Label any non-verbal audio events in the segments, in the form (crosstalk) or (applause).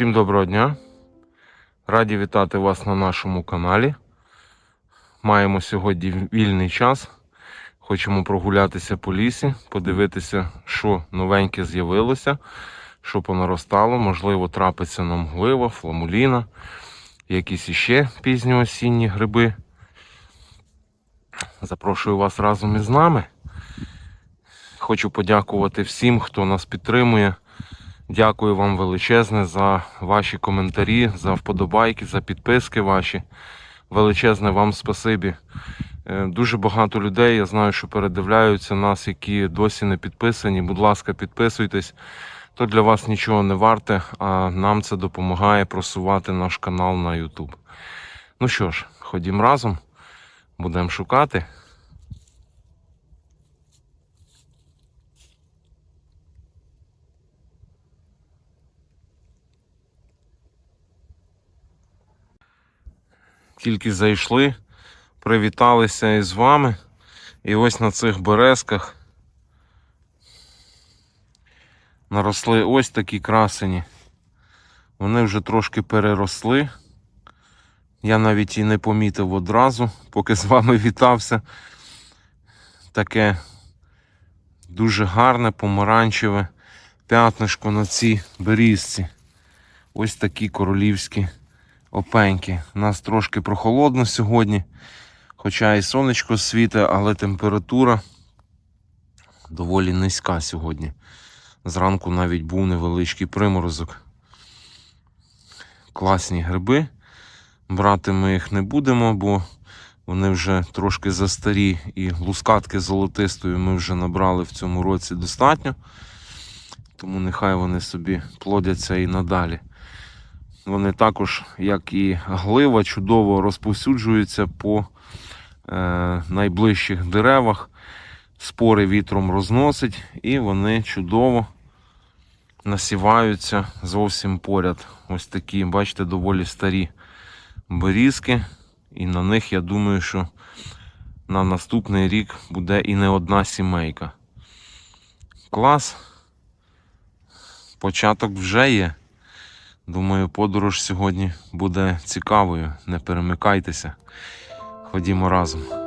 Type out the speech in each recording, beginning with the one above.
Всім доброго дня. Раді вітати вас на нашому каналі. Маємо сьогодні вільний час. Хочемо прогулятися по лісі, подивитися, що новеньке з'явилося, що понаростало. Можливо, трапиться нам глива, фламуліна, якісь іще пізньоосінні гриби. Запрошую вас разом із нами. Хочу подякувати всім, хто нас підтримує. Дякую вам величезне за ваші коментарі, за вподобайки, за підписки ваші. Величезне вам спасибі. Е, Дуже багато людей, я знаю, що передивляються нас, які досі не підписані. Будь ласка, підписуйтесь. То для вас нічого не варте, а нам це допомагає просувати наш канал на YouTube. Ну що ж, ходім разом, будемо шукати. Тільки зайшли, привіталися із вами. І ось на цих березках наросли ось такі красені. Вони вже трошки переросли. Я навіть і не помітив одразу, поки з вами вітався. Таке дуже гарне, помаранчеве п'ятнишко на цій берізці. Ось такі королівські опеньки. У нас трошки прохолодно сьогодні, хоча і сонечко світе, але температура доволі низька сьогодні. Зранку навіть був невеличкий приморозок. Класні гриби. Брати ми їх не будемо, бо вони вже трошки застарі і лускатки золотистої ми вже набрали в цьому році достатньо. Тому нехай вони собі плодяться і надалі. Вони також, як і глива, чудово розповсюджуються по е, найближчих деревах. Спори вітром розносить, і вони чудово насіваються зовсім поряд. Ось такі, бачите, доволі старі берізки. І на них я думаю, що на наступний рік буде і не одна сімейка. Клас. Початок вже є. Думаю, подорож сьогодні буде цікавою. Не перемикайтеся. Ходімо разом.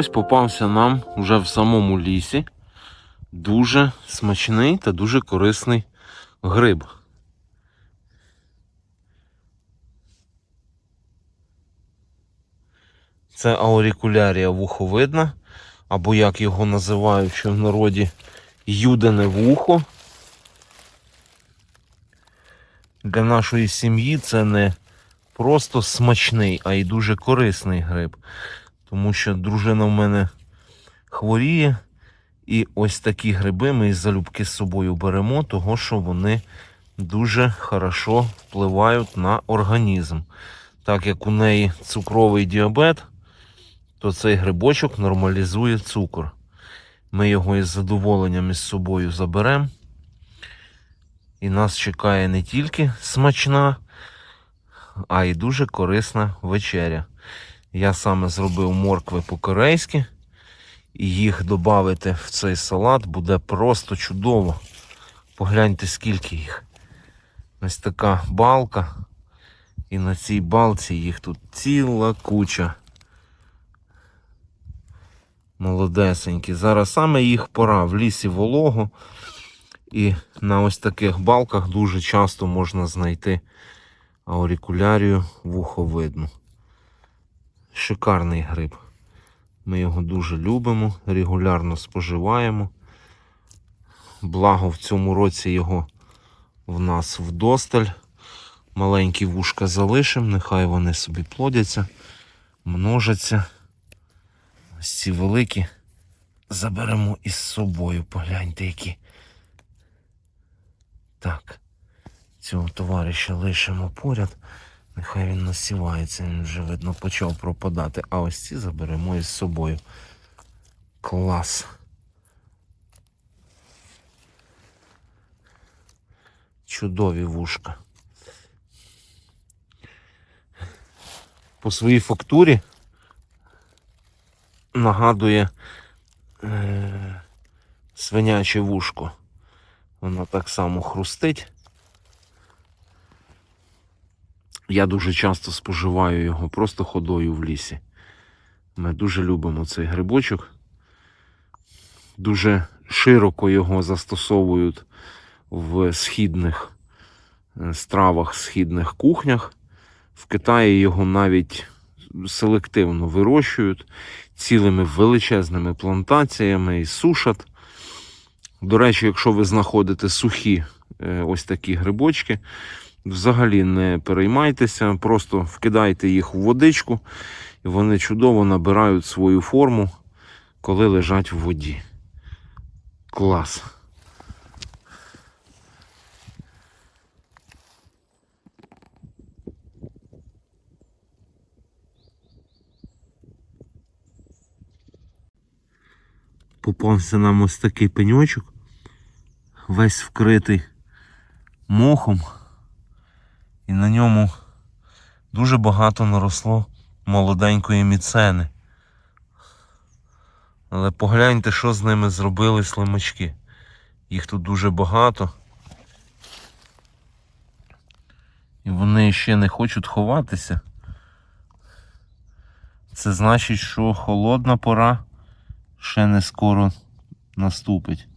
Ось попався нам вже в самому лісі дуже смачний та дуже корисний гриб. Це аурикулярія вуховидна, або як його називають ще в народі юдене вухо. Для нашої сім'ї це не просто смачний, а й дуже корисний гриб. Тому що дружина в мене хворіє. І ось такі гриби ми із залюбки з собою беремо, того що вони дуже хорошо впливають на організм. Так як у неї цукровий діабет, то цей грибочок нормалізує цукор. Ми його із задоволенням із собою заберемо. І нас чекає не тільки смачна, а й дуже корисна вечеря. Я саме зробив моркви по-корейськи. І їх додати в цей салат буде просто чудово. Погляньте, скільки їх. Ось така балка. І на цій балці їх тут ціла куча. Молодесенькі. Зараз саме їх пора в лісі волого. І на ось таких балках дуже часто можна знайти аурикулярію вуховидну. Шикарний гриб. Ми його дуже любимо, регулярно споживаємо. Благо в цьому році його в нас вдосталь. Маленькі вушка залишимо, нехай вони собі плодяться, множаться. Ось ці великі заберемо із собою. Погляньте, які. Так. Цього товариша лишимо поряд. Нехай він насівається, він вже видно почав пропадати. А ось ці заберемо із собою. Клас. Чудові вушка. По своїй фактурі нагадує е- свиняче вушко. Воно так само хрустить. Я дуже часто споживаю його просто ходою в лісі. Ми дуже любимо цей грибочок. Дуже широко його застосовують в східних е, стравах, східних кухнях. В Китаї його навіть селективно вирощують цілими величезними плантаціями і сушать. До речі, якщо ви знаходите сухі е, ось такі грибочки, взагалі не переймайтеся, просто вкидайте їх у водичку, і вони чудово набирають свою форму, коли лежать в воді. Клас. Попався нам ось такий пеньочок, весь вкритий мохом, і на ньому дуже багато наросло молоденької міцени. Але погляньте, що з ними зробили слимачки. Їх тут дуже багато. І вони ще не хочуть ховатися. Це значить, що холодна пора ще не скоро наступить.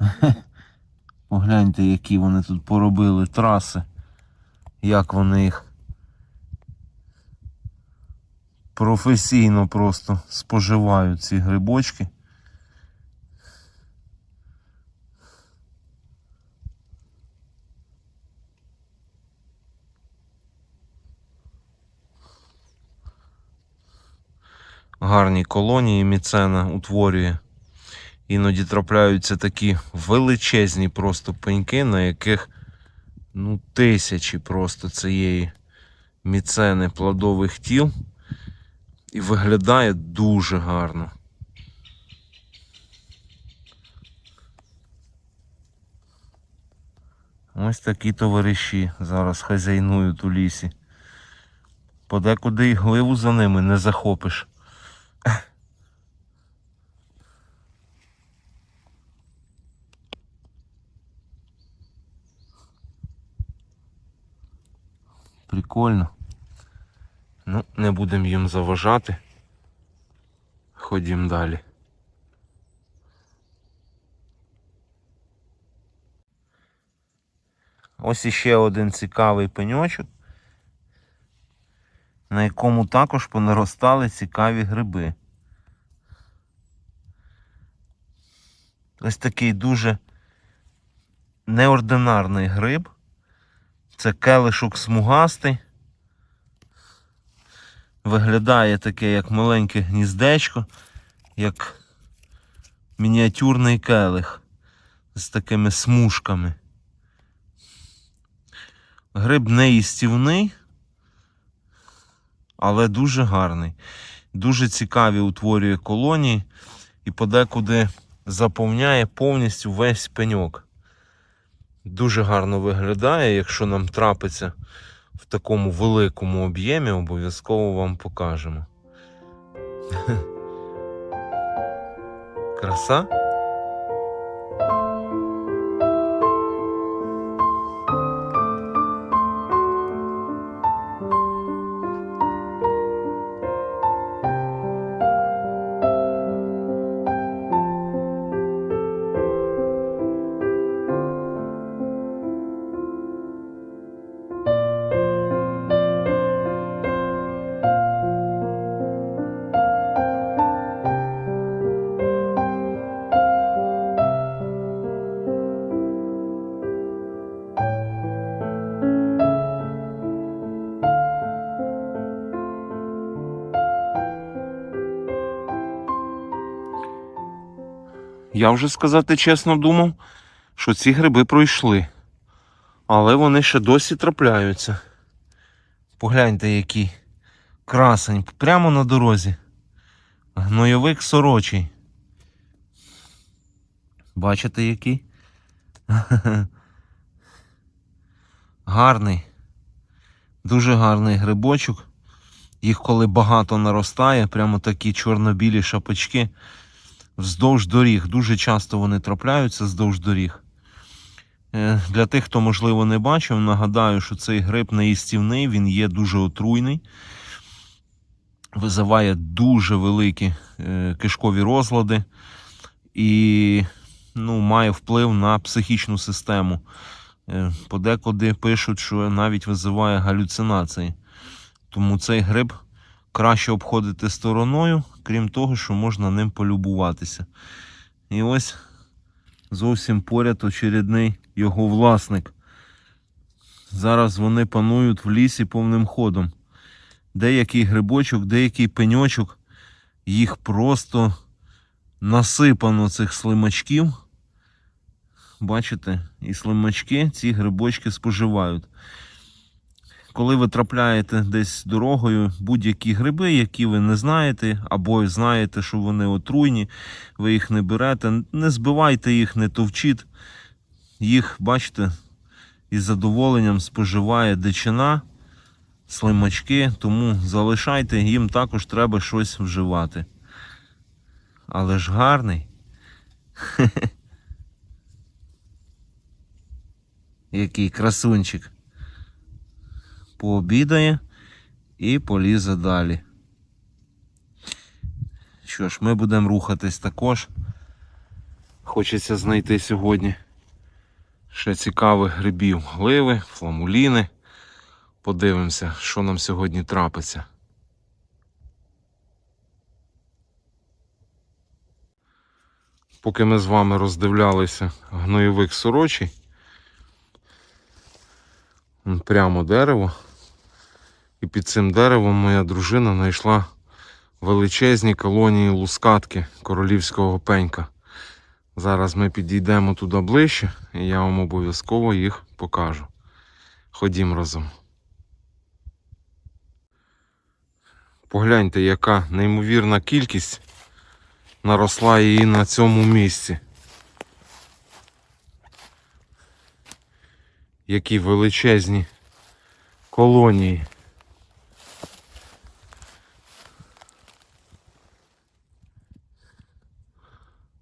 (laughs) Погляньте, які вони тут поробили траси, як вони їх професійно просто споживають ці грибочки. Гарні колонії міцена утворює. Іноді трапляються такі величезні просто пеньки, на яких ну, тисячі просто цієї міцени плодових тіл. І виглядає дуже гарно. Ось такі товариші зараз хазяйнують у лісі. Подекуди й гливу за ними не захопиш. Прикольно. Ну, не будемо їм заважати. Ходім далі. Ось іще один цікавий пеньочок, на якому також понаростали цікаві гриби. Ось такий дуже неординарний гриб. Це келишок смугастий. Виглядає таке, як маленьке гніздечко, як мініатюрний келих з такими смужками. Гриб не їстівний, але дуже гарний. Дуже цікаві утворює колонії і подекуди заповняє повністю весь пеньок. Дуже гарно виглядає, якщо нам трапиться в такому великому об'ємі, обов'язково вам покажемо. (laughs) Краса? Я вже сказати чесно думав, що ці гриби пройшли. Але вони ще досі трапляються. Погляньте, який красень, прямо на дорозі. Гнойовик сорочий. Бачите, який? (laughs) Гарний. Дуже гарний грибочок. Їх коли багато наростає, прямо такі чорно-білі шапочки вздовж доріг. Дуже часто вони трапляються вздовж доріг. Е, Для тих, хто, можливо, не бачив, нагадаю, що цей гриб неїстівний, він є дуже отруйний, визиває дуже великі е, кишкові розлади і ну, має вплив на психічну систему. Е, Подекуди пишуть, що навіть визиває галюцинації. Тому цей гриб краще обходити стороною, крім того, що можна ним полюбуватися. І ось зовсім поряд очередний його власник. Зараз вони панують в лісі повним ходом. Деякий грибочок, деякий пеньочок, їх просто насипано цих слимачків. Бачите, і слимачки ці грибочки споживають коли ви трапляєте десь дорогою, будь-які гриби, які ви не знаєте, або знаєте, що вони отруйні, ви їх не берете, не збивайте їх, не товчіть. Їх, бачите, із задоволенням споживає дичина, слимачки, тому залишайте, їм також треба щось вживати. Але ж гарний. (laughs) Який красунчик пообідає і полізе далі. Що ж, ми будемо рухатись також. Хочеться знайти сьогодні ще цікавих грибів гливи, фламуліни. Подивимося, що нам сьогодні трапиться. Поки ми з вами роздивлялися гноєвик сорочий, прямо дерево. І під цим деревом моя дружина знайшла величезні колонії лускатки королівського пенька. Зараз ми підійдемо туди ближче і я вам обов'язково їх покажу. Ходім разом. Погляньте, яка неймовірна кількість наросла її на цьому місці. Які величезні колонії.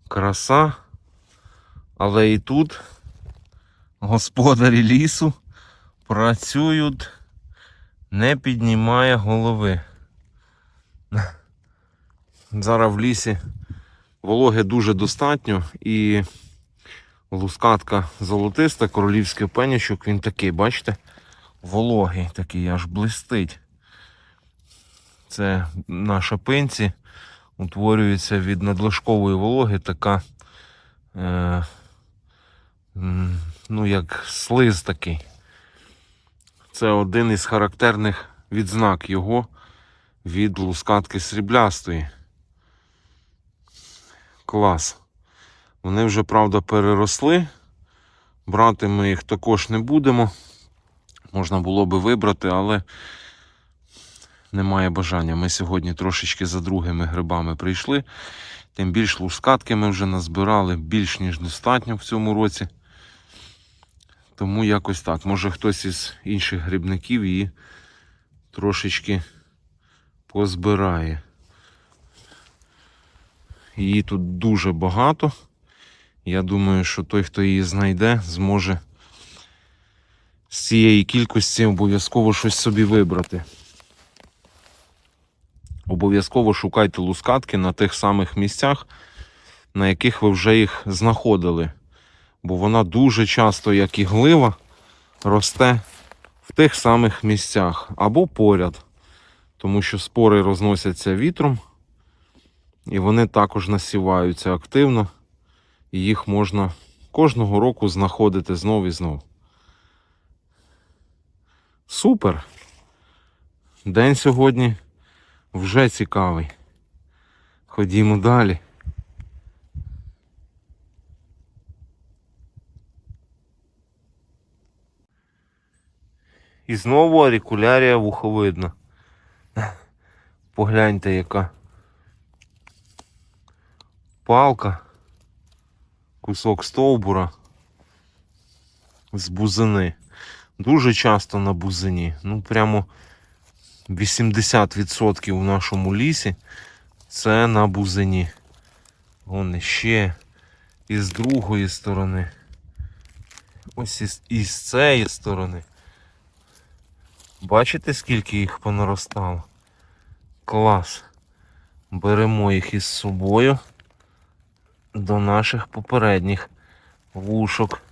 Краса, але і тут господарі лісу працюють, не піднімає голови. Зараз в лісі вологи дуже достатньо і лускатка золотиста, королівський пенячок, він такий, бачите? Вологий такий, аж блистить. Це на шапинці утворюється від надлишкової вологи така, е, ну, як слиз такий. Це один із характерних відзнак його від лускатки сріблястої. Клас. Вони вже, правда, переросли. Брати ми їх також не будемо. Можна було би вибрати, але немає бажання. Ми сьогодні трошечки за другими грибами прийшли. Тим більш лускатки ми вже назбирали більш ніж достатньо в цьому році. Тому якось так. Може хтось із інших грибників її трошечки позбирає. Її тут дуже багато. Я думаю, що той, хто її знайде, зможе з цієї кількості обов'язково щось собі вибрати. Обов'язково шукайте лускатки на тих самих місцях, на яких ви вже їх знаходили. Бо вона дуже часто, як і глива, росте в тих самих місцях або поряд. Тому що спори розносяться вітром, і вони також насіваються активно, і їх можна кожного року знаходити знов і знов. Супер! День сьогодні вже цікавий. Ходімо далі. І знову арикулярія вуховидна. Погляньте, яка палка, кусок стовбура з бузини. Дуже часто на бузині. Ну, прямо 80% у нашому лісі це на бузині. Вон ще і з другої сторони. Ось із, і з цієї сторони. Бачите, скільки їх понаростало? Клас. Беремо їх із собою до наших попередніх вушок.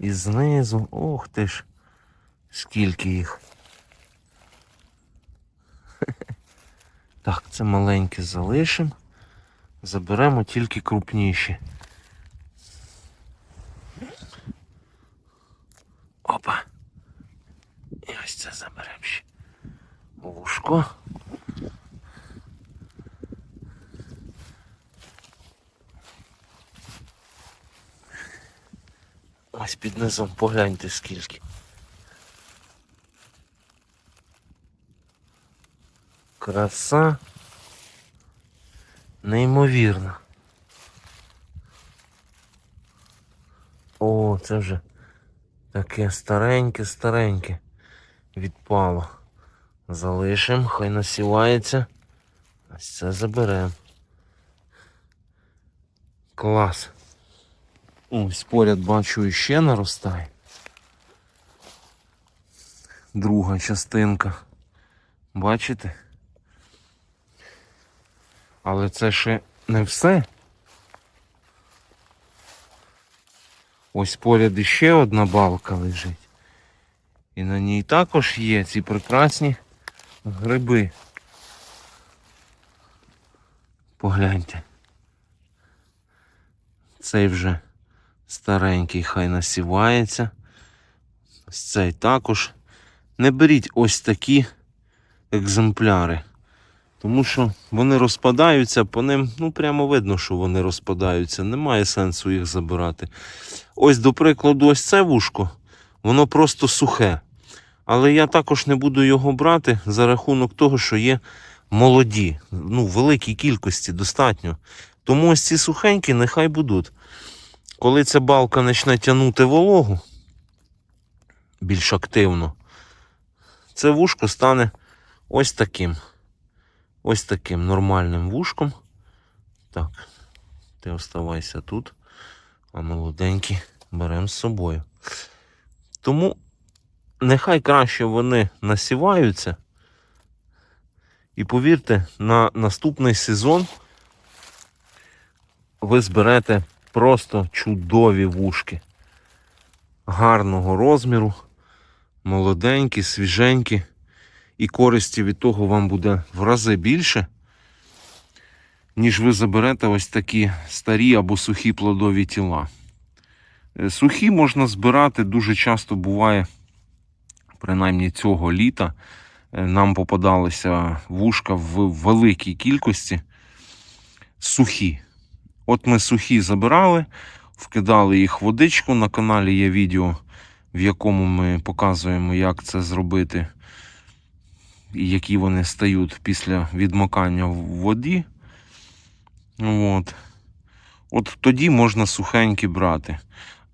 І знизу, ох ти ж, скільки їх. (laughs) Так, це маленьке залишимо. Заберемо тільки крупніші. Опа. І ось це заберемо ще. Вушко. Ось під низом погляньте скільки. Краса. Неймовірна. О, це вже таке стареньке, стареньке відпало. Залишимо, хай насівається. Ось це заберемо. Клас. Ось поряд бачу іще наростає. Друга частинка. Бачите? Але це ще не все. Ось поряд іще одна балка лежить. І на ній також є ці прекрасні гриби. Погляньте. Цей вже старенький хай насівається. Ось цей також. Не беріть ось такі екземпляри. Тому що вони розпадаються, по ним ну прямо видно, що вони розпадаються. Немає сенсу їх забирати. Ось, до прикладу, ось це вушко, воно просто сухе. Але я також не буду його брати за рахунок того, що є молоді. Ну, великій кількості достатньо. Тому ось ці сухенькі нехай будуть. Коли ця балка почне тягнути вологу більш активно, це вушко стане ось таким. Ось таким нормальним вушком. Так, ти оставайся тут, а молоденькі беремо з собою. Тому нехай краще вони насіваються. І повірте, на наступний сезон ви зберете просто чудові вушки. Гарного розміру, молоденькі, свіженькі. І користі від того вам буде в рази більше, ніж ви заберете ось такі старі або сухі плодові тіла. Е, Сухі можна збирати, дуже часто буває, принаймні цього літа, е, нам попадалися вушка в великій кількості сухі. От ми сухі забирали, вкидали їх в водичку. На каналі є відео, в якому ми показуємо, як це зробити, і які вони стають після відмокання в воді. От. От тоді можна сухенькі брати.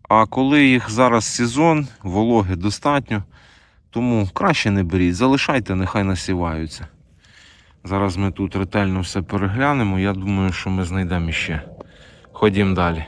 А коли їх зараз сезон, вологи достатньо, тому краще не беріть, залишайте, нехай насіваються. Зараз ми тут ретельно все переглянемо. Я думаю, що ми знайдемо іще. Ходім далі.